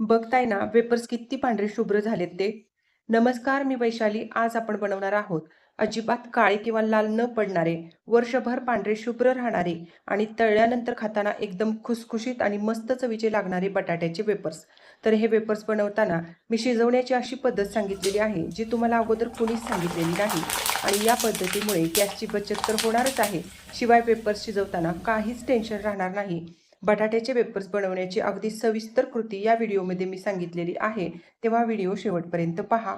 बघताय ना वेपर्स किती पांढरे शुभ्र झालेत ते. नमस्कार मी वैशाली. आज आपण बनवणार आहोत अजिबात काळे किंवा लाल न पडणारे वर्षभर पांढरे शुभ्र राहणारे आणि तळल्यानंतर खाताना एकदम खुसखुशीत आणि मस्त चवीचे लागणारे बटाट्याचे वेपर्स तर हे वेपर्स बनवताना मी शिजवण्याची अशी पद्धत सांगितलेली आहे जी तुम्हाला अगोदर कुणीच सांगितलेली नाही. आणि या पद्धतीमुळे गॅसची बचत तर होणारच आहे. शिवाय वेपर्स शिजवताना काहीच टेन्शन राहणार नाही. बटाट्याचे वेपर्स बनवण्याची अगदी सविस्तर कृती या व्हिडिओमध्ये मी सांगितलेली आहे. तेव्हा व्हिडिओ शेवटपर्यंत पहा.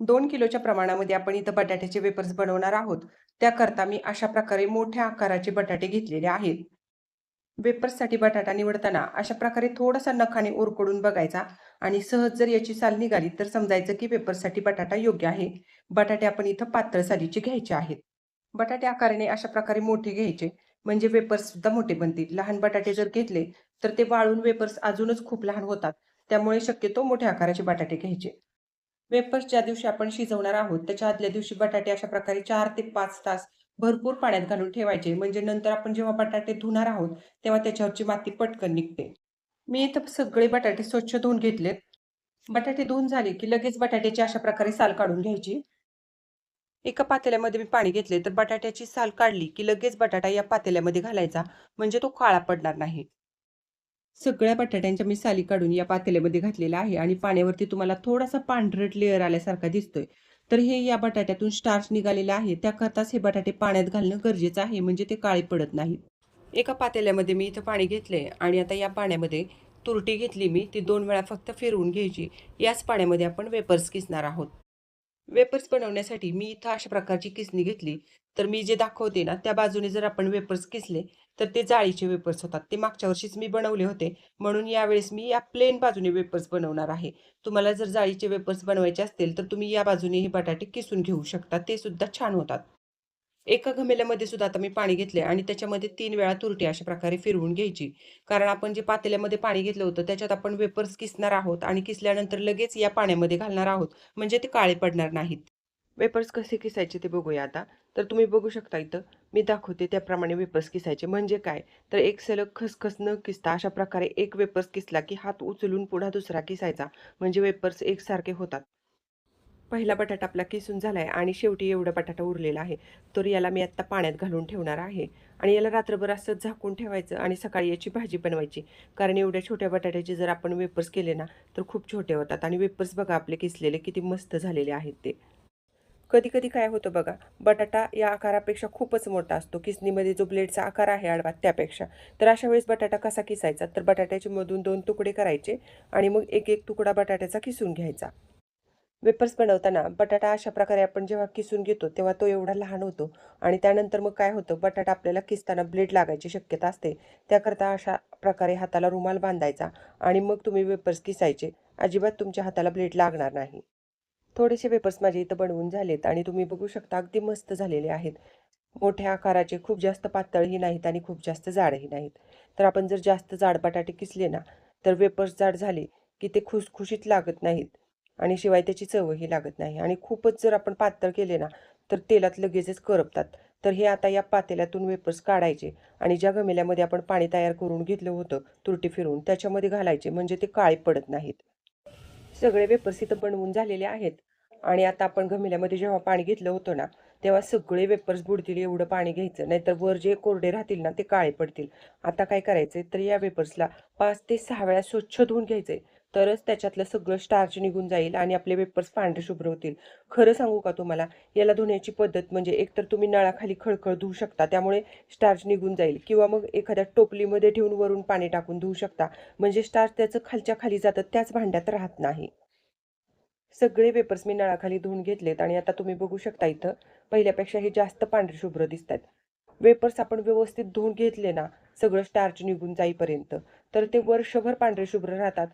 दोन किलोच्या प्रमाणामध्ये आपण इथं बटाट्याचे वेपर्स बनवणार आहोत. त्याकरता मी अशा प्रकारे मोठ्या आकाराचे बटाटे घेतलेले आहेत. वेपर्ससाठी बटाटा निवडताना अशा प्रकारे थोडासा नखाने उरकडून बघायचा आणि सहज जर याची साल निघाली तर समजायचं की वेपर्ससाठी बटाटा योग्य आहे. बटाटे आपण इथं पातळ सालीचे घ्यायचे आहेत. बटाटे आकाराने अशा प्रकारे मोठे घ्यायचे. म्हणजे वेपर्स सुद्धा मोठे बनतील. लहान बटाटे जर घेतले तर ते वाळून वेपर्स अजूनच खूप लहान होतात. त्यामुळे शक्यतो मोठ्या आकाराचे बटाटे घ्यायचे. वेपर्स ज्या दिवशी आपण शिजवणार आहोत त्याच्या आदल्या दिवशी बटाटे अशा प्रकारे चार ते पाच तास भरपूर पाण्यात घालून ठेवायचे. म्हणजे नंतर आपण जेव्हा बटाटे धुणार आहोत तेव्हा त्याच्यावरची माती पटकन निघते. मी इथं सगळे बटाटे स्वच्छ धुवून घेतलेत. बटाटे धुवून झाले की लगेच बटाट्याची अशा प्रकारे साल काढून घ्यायची. एका पातेल्यामध्ये मी पाणी घेतले तर बटाट्याची साल काढली की लगेच बटाटा या पातेल्यामध्ये घालायचा म्हणजे तो काळा पडणार नाही. सगळ्या बटाट्यांच्या मी साली काढून या पातेल्यामध्ये घातलेला आहे आणि पाण्यावरती तुम्हाला थोडासा पांढरट लेअर आल्यासारखा दिसतोय. तर हे या बटाट्यातून स्टार्च निघालेलं आहे. त्याकरताच हे बटाटे पाण्यात घालणं गरजेचं आहे म्हणजे ते काळे पडत नाहीत. एका पातेल्यामध्ये मी इथं पाणी घेतले आणि आता या पाण्यामध्ये तुरटी घेतली मी ती दोन वेळा फक्त फिरवून घ्यायची. याच पाण्यामध्ये आपण वेपर्स किसणार आहोत. वेपर्स बनवण्यासाठी मी इथं अशा प्रकारची किसणी घेतली. तर मी जे दाखवते ना त्या बाजूने जर आपण वेपर्स किसले तर ते जाळीचे वेपर्स होतात. ते मागच्या वर्षीच मी बनवले होते. म्हणून यावेळेस मी या प्लेन बाजूने वेपर्स बनवणार आहे. तुम्हाला जर जाळीचे वेपर्स बनवायचे असतील तर तुम्ही या बाजूने हे बटाटे किसून घेऊ शकता. ते सुद्धा छान होतात. एका घमेल्यामध्ये सुद्धा आता मी पाणी घेतले आणि त्याच्यामध्ये तीन वेळा तुरटी अशा प्रकारे फिरवून घ्यायची. कारण आपण जे पातेल्यामध्ये पाणी घेतलं होतं त्याच्यात आपण वेपर्स किसणार आहोत आणि किसल्यानंतर लगेच या पाण्यामध्ये घालणार आहोत. म्हणजे ते काळे पडणार नाहीत. वेपर्स कसे किसायचे ते बघूया आता. तर तुम्ही बघू शकता इथं मी दाखवते त्याप्रमाणे वेपर्स किसायचे. म्हणजे काय? तर एक सलग खसखस न किसता अशा प्रकारे एक वेपर्स किसला की हात उचलून पुन्हा दुसरा किसायचा. म्हणजे वेपर्स एकसारखे होतात. पहिला बटाटा आपला किसून झाला आहे आणि शेवटी एवढा बटाटा उरलेला आहे. तर याला मी आत्ता पाण्यात घालून ठेवणार आहे. आणि याला रात्रभर असं झाकून ठेवायचं आणि सकाळी याची भाजी बनवायची. कारण एवढ्या छोट्या बटाट्याचे जर आपण वेपर्स केले ना तर खूप छोटे होतात. आणि वेपर्स बघा आपले किसलेले किती मस्त झालेले आहेत ते. कधी कधी काय होतं बघा बटाटा या आकारापेक्षा खूपच मोठा असतो. किसनीमध्ये जो ब्लेडचा आकार आहे आडवा त्यापेक्षा. तर अशा वेळेस बटाटा कसा किसायचा? तर बटाट्याचे मधून दोन तुकडे करायचे आणि मग एक एक तुकडा बटाट्याचा किसून घ्यायचा. वेपर्स बनवताना बटाटा अशा प्रकारे आपण जेव्हा किसून घेतो तेव्हा तो एवढा लहान होतो आणि त्यानंतर मग काय होतं बटाटा आपल्याला किसताना ब्लेड लागायची शक्यता असते. त्याकरता अशा प्रकारे हाताला रुमाल बांधायचा आणि मग तुम्ही वेपर्स किसायचे. अजिबात तुमच्या हाताला ब्लेड लागणार नाही. थोडेसे वेपर्स माझे इथं बनवून झालेत आणि तुम्ही बघू शकता अगदी मस्त झालेले आहेत. मोठ्या आकाराचे खूप जास्त पातळही नाहीत आणि खूप जास्त जाडही नाहीत. तर आपण जर जास्त जाड बटाटे किसले ना तर वेपर्स जाड झाले की ते खुसखुशीत लागत नाहीत. आणि शिवाय त्याची चवही लागत नाही. आणि खूपच जर आपण पातळ केले ना तर तेलात लगेचच करपतात. तर हे आता या पातेल्यातून वेपर्स काढायचे आणि ज्या गमेल्यामध्ये आपण पाणी तयार करून घेतलं होतं तुरटी फिरवून त्याच्यामध्ये घालायचे. म्हणजे ते काळे पडत नाहीत. सगळे वेपर्स इथं बनवून झालेले आहेत. आणि आता आपण गमेल्यामध्ये जेव्हा पाणी घेतलं होतं ना तेव्हा सगळे वेपर्स बुडतील एवढं पाणी घ्यायचं. नाहीतर वर जे कोरडे राहतील ना ते काळे पडतील. आता काय करायचं तर या वेपर्सला पाच ते सहा वेळा स्वच्छ धुवून घ्यायचे तरच त्याच्यातलं सगळं स्टार्च निघून जाईल आणि आपले वेपर्स पांढरे शुभ्र होतील. खरं सांगू का तुम्हाला? याला धुण्याची पद्धत म्हणजे एकतर तुम्ही नळाखाली खळखळ धुवू शकता त्यामुळे स्टार्च निघून जाईल. किंवा मग एखाद्या टोपलीमध्ये ठेवून वरून पाणी टाकून धुवू शकता. म्हणजे स्टार्च त्याचं खालच्या खाली जातं त्याच भांड्यात राहत नाही. सगळे पेपर्स मी नळाखाली धुवून घेतलेत आणि आता तुम्ही बघू शकता इथं पहिल्यापेक्षा हे जास्त पांढरे शुभ्र दिसत आहेत वेपर्स आपण व्यवस्थित धुवून घेतले ना सगळं स्टार्च निघून जाईपर्यंत तर ते वर्षभर पांढरे शुभ्र राहतात.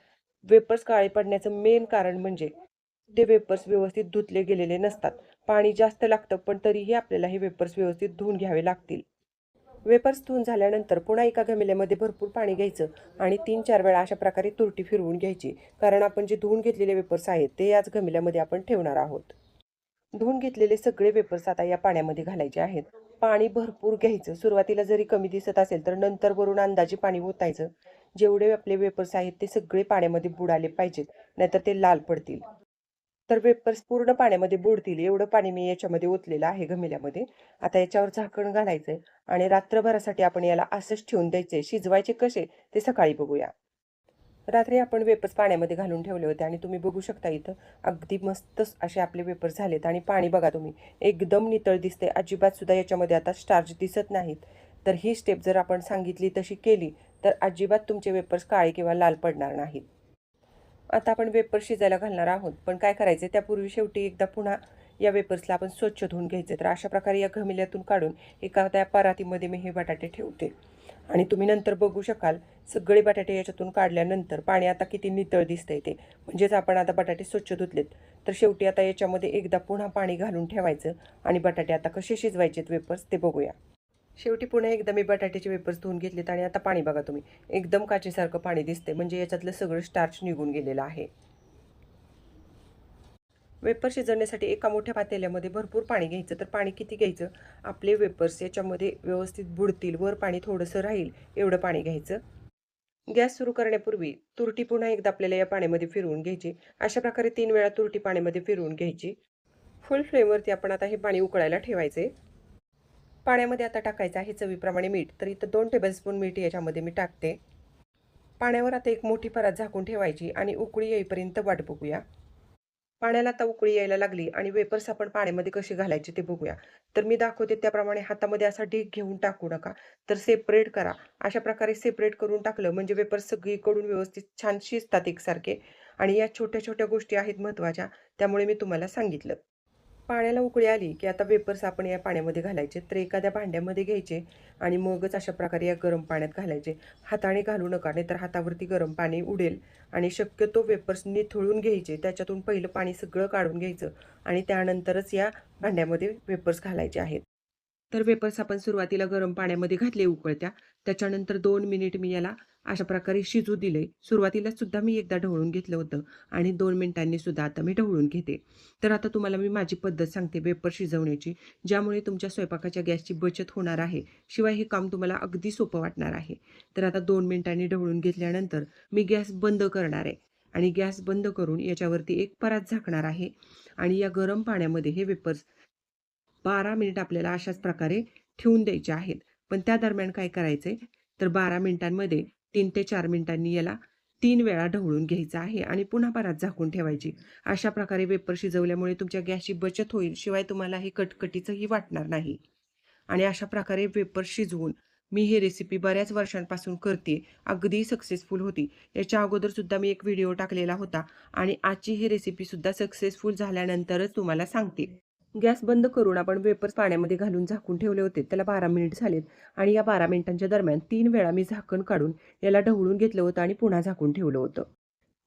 वेपर्स काळे पडण्याचं मेन कारण म्हणजे ते वेपर्स व्यवस्थित धुतले गेलेले नसतात. पाणी जास्त लागतं पण तरीही आपल्याला हे वेपर्स व्यवस्थित धुवून घ्यावे लागतील. वेपर्स धुवून झाल्यानंतर पुन्हा एका गमेल्यामध्ये भरपूर पाणी घ्यायचं आणि तीन चार वेळा अशा प्रकारे तुरटी फिरवून घ्यायची. कारण आपण जे धुवून घेतलेले वेपर्स आहेत ते याच गमेल्यामध्ये आपण ठेवणार आहोत. धुवून घेतलेले सगळे वेपर्स आता या पाण्यामध्ये घालायचे आहेत. पाणी भरपूर घ्यायचं. सुरुवातीला जरी कमी दिसत असेल तर नंतर वरून अंदाजे पाणी ओतायचं. जेवढे आपले वेपर्स आहेत ते सगळे पाण्यामध्ये बुडाले पाहिजेत नाहीतर ते लाल पडतील. तर वेपर्स पूर्ण पाण्यामध्ये बुडतील एवढं पाणी मी याच्यामध्ये ओतलेलं आहे गमिल्यामध्ये आता याच्यावर झाकण घालायचं आहे आणि रात्रभरासाठी आपण याला असंच ठेवून द्यायचे शिजवायचे कसे ते सकाळी बघूया. रात्री आपण वेपर्स पाण्यामध्ये घालून ठेवले होते आणि तुम्ही बघू शकता इथं अगदी मस्त असे आपले वेपर्स झालेत आणि पाणी बघा तुम्ही एकदम नितळ दिसते अजिबात सुद्धा याच्यामध्ये आता स्टार्च दिसत नाहीत. तर ही स्टेप जर आपण सांगितली तशी केली तर अजिबात तुमचे वेपर्स काळे किंवा लाल पडणार नाहीत. आता आपण वेपर शिजायला घालणार आहोत पण काय करायचे त्यापूर्वी शेवटी एकदा पुन्हा या वेपर्सला आपण स्वच्छ धुवून घ्यायचे. तर अशा प्रकारे या घमिल्यातून काढून एका त्या परातीमध्ये मी हे बटाटे ठेवते. आणि तुम्ही नंतर बघू शकाल सगळे बटाटे याच्यातून काढल्यानंतर पाणी आता किती नितळ दिसतंय ते. म्हणजेच आपण आता बटाटे स्वच्छ धुतलेत. तर शेवटी आता याच्यामध्ये एकदा पुन्हा पाणी घालून ठेवायचं आणि बटाटे आता कसे शिजवायचेत वेपर्स ते बघूया. शेवटी पुन्हा एकदा मी बटाट्याचे वेपर्स धुवून घेतलेत आणि आता पाणी बघा तुम्ही. एकदम काचेसारखं पाणी दिसते म्हणजे याच्यातलं सगळं स्टार्च निघून गेलेलं आहे. वेपर शिजवण्यासाठी एका मोठ्या पातेल्यामध्ये भरपूर पाणी घ्यायचं. तर पाणी किती घ्यायचं? आपले वेपर्स याच्यामध्ये व्यवस्थित बुडतील. वर पाणी थोडंसं राहील. एवढं पाणी घ्यायचं. गॅस सुरू करण्यापूर्वी तुरटी पुन्हा एकदा आपल्याला या पाण्यामध्ये फिरवून घ्यायची. अशा प्रकारे तीन वेळा तुरटी पाण्यामध्ये फिरवून घ्यायची. फुल फ्लेमवरती आपण आता हे पाणी उकळायला ठेवायचे पाण्यामध्ये आता टाकायचं आहे चवीप्रमाणे मीठ. तर इथं दोन टेबलस्पून मीठ याच्यामध्ये मी टाकते. पाण्यावर आता एक मोठी परात झाकून ठेवायची आणि उकळी येईपर्यंत वाट बघूया. पाण्याला आता उकळी यायला लागली आणि वेपर्स आपण पाण्यामध्ये कसे घालायचे ते बघूया. तर मी दाखवते त्याप्रमाणे हातामध्ये असा ढीक घेऊन टाकू नका. तर सेपरेट करा. अशा प्रकारे सेपरेट करून टाकलं म्हणजे वेपर्स सगळीकडून व्यवस्थित छान शिजतात एकसारखे. आणि या छोट्या छोट्या गोष्टी आहेत महत्त्वाच्या त्यामुळे मी तुम्हाला सांगितलं. पाण्याला उकळी आली की आता वेपर्स आपण या पाण्यामध्ये घालायचे तर एखाद्या भांड्यामध्ये घ्यायचे आणि मगच अशा प्रकारे या गरम पाण्यात घालायचे. हाताने घालू नका नाहीतर हातावरती गरम पाणी उडेल आणि शक्यतो वेपर्स निथळून घ्यायचे. त्याच्यातून पहिलं पाणी सगळं काढून घ्यायचं आणि त्यानंतरच या भांड्यामध्ये वेपर्स घालायचे आहेत. तर वेपर्स आपण सुरुवातीला गरम पाण्यामध्ये घातले उकळत्या. त्याच्यानंतर दोन मिनिट मी याला अशा प्रकारे शिजू दिले सुरुवातीला सुद्धा मी एकदा ढवळून घेतलं होतं आणि दोन मिनिटांनी सुद्धा आता मी ढवळून घेते. तर आता तुम्हाला मी माझी पद्धत सांगते वेपर शिजवण्याची ज्यामुळे तुमच्या स्वयंपाकाच्या गॅसची बचत होणार आहे. शिवाय हे काम तुम्हाला अगदी सोपं वाटणार आहे. तर आता दोन मिनिटांनी ढवळून घेतल्यानंतर मी गॅस बंद करणार आहे. आणि गॅस बंद करून याच्यावरती एक परात झाकणार आहे. आणि या गरम पाण्यामध्ये हे वेपर्स बारा मिनिट आपल्याला अशाच प्रकारे ठेवून द्यायचे आहेत. पण त्या दरम्यान काय करायचं आहे तर बारा मिनिटांमध्ये तीन ते चार मिनिटांनी याला तीन वेळा ढवळून घ्यायचं आहे आणि पुन्हा परत झाकून ठेवायची. अशा प्रकारे वेपर शिजवल्यामुळे तुमच्या गॅसची बचत होईल शिवाय तुम्हाला हे कटकटीचंही वाटणार नाही. आणि अशा प्रकारे वेपर शिजवून मी ही रेसिपी बऱ्याच वर्षांपासून करते अगदी सक्सेसफुल होती. याच्या अगोदरसुद्धा मी एक व्हिडिओ टाकलेला होता आणि आजची ही रेसिपीसुद्धा सक्सेसफुल झाल्यानंतरच तुम्हाला सांगते. गॅस बंद करून आपण वेपर्स पाण्यामध्ये घालून झाकून ठेवले होते. त्याला बारा मिनिट झालेत आणि या बारा मिनिटांच्या दरम्यान तीन वेळा मी झाकण काढून याला ढवळून घेतलं होतं आणि पुन्हा झाकून ठेवलं होतं.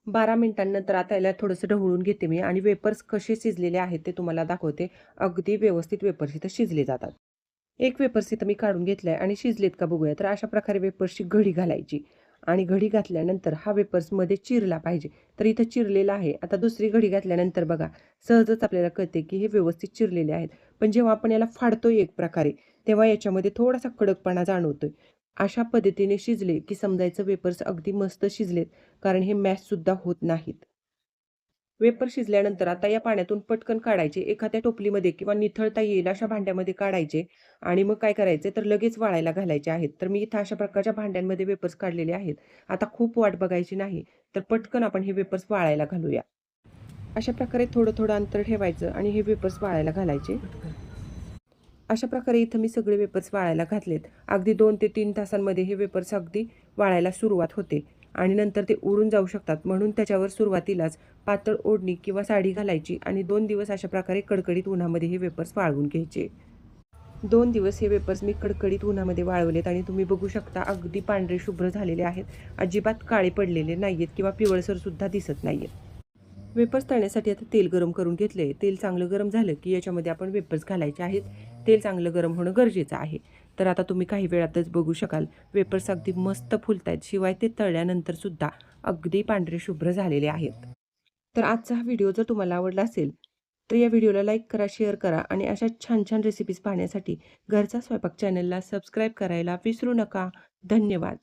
बारा मिनिटांनंतर आता याला थोडंसं ढवळून घेते मी आणि वेपर्स कसे शिजलेले आहेत ते तुम्हाला दाखवते. अगदी व्यवस्थित वेपर्स इथं शिजले जातात. एक वेपर्स इथं मी काढून घेतलं आहे आणि शिजलेत का बघूया. तर अशा प्रकारे वेपर्सची घडी घालायची. आणि घडी घातल्यानंतर हा वेपर्समध्ये चिरला पाहिजे. तर इथं चिरलेला आहे. आता दुसरी घडी घातल्यानंतर बघा सहजच आपल्याला कळते की हे व्यवस्थित चिरलेले आहेत. पण जेव्हा आपण याला फाडतो एक प्रकारे तेव्हा याच्यामध्ये थोडासा कडकपणा जाणवतोय. अशा पद्धतीने शिजले की समजायचं वेपर्स अगदी मस्त शिजलेत कारण हे मॅशसुद्धा होत नाहीत. वेपर शिजल्यानंतर आता या पाण्यातून पटकन काढायचे. एखाद्या टोपलीमध्ये किंवा निथळता येईल अशा भांड्यामध्ये काढायचे आणि मग काय करायचे? तर लगेच वाळायला घालायचे आहेत. तर मी इथं अशा प्रकारच्या भांड्यांमध्ये वेपर्स काढलेले आहेत. आता खूप वाट बघायची नाही तर पटकन आपण हे वेपर्स वाळायला घालूया. अशा प्रकारे थोडं थोडं अंतर ठेवायचं आणि हे वेपर्स वाळायला घालायचे. अशा प्रकारे इथं मी सगळे वेपर्स वाळायला घातलेत. अगदी दोन ते तीन तासांमध्ये हे वेपर्स अगदी वाळायला सुरुवात होते. आणि नंतर ते उडून जाऊ शकतात. म्हणून त्याच्यावर सुरुवातीलाच पातळ ओढणी किंवा साडी घालायची आणि दोन दिवस अशा प्रकारे कडकडीत उन्हामध्ये हे वेपर्स वाळवून घ्यायचे. दोन दिवस हे वेपर्स मी कडकडीत उन्हामध्ये वाळवलेत आणि तुम्ही बघू शकता अगदी पांढरे शुभ्र झालेले आहेत. अजिबात काळे पडलेले नाहीयेत किंवा पिवळसरसुद्धा दिसत नाही आहेत वेपर्स तळण्यासाठी आता तेल गरम करून घेतले तेल चांगलं गरम झालं की याच्यामध्ये आपण वेपर्स घालायचे आहेत. तेल चांगलं गरम होणं गरजेचं आहे. तर आता तुम्ही काही वेळातच बघू शकाल वेपर्स अगदी मस्त फुलत आहेत शिवाय ते तळल्यानंतरसुद्धा अगदी पांढरे शुभ्र झालेले आहेत. तर आजचा हा व्हिडिओ जर तुम्हाला आवडला असेल तर या व्हिडिओला लाईक करा शेअर करा आणि अशा छान छान रेसिपीज पाहण्यासाठी घरचा स्वयंपाक चॅनलला सबस्क्राईब करायला विसरू नका. धन्यवाद.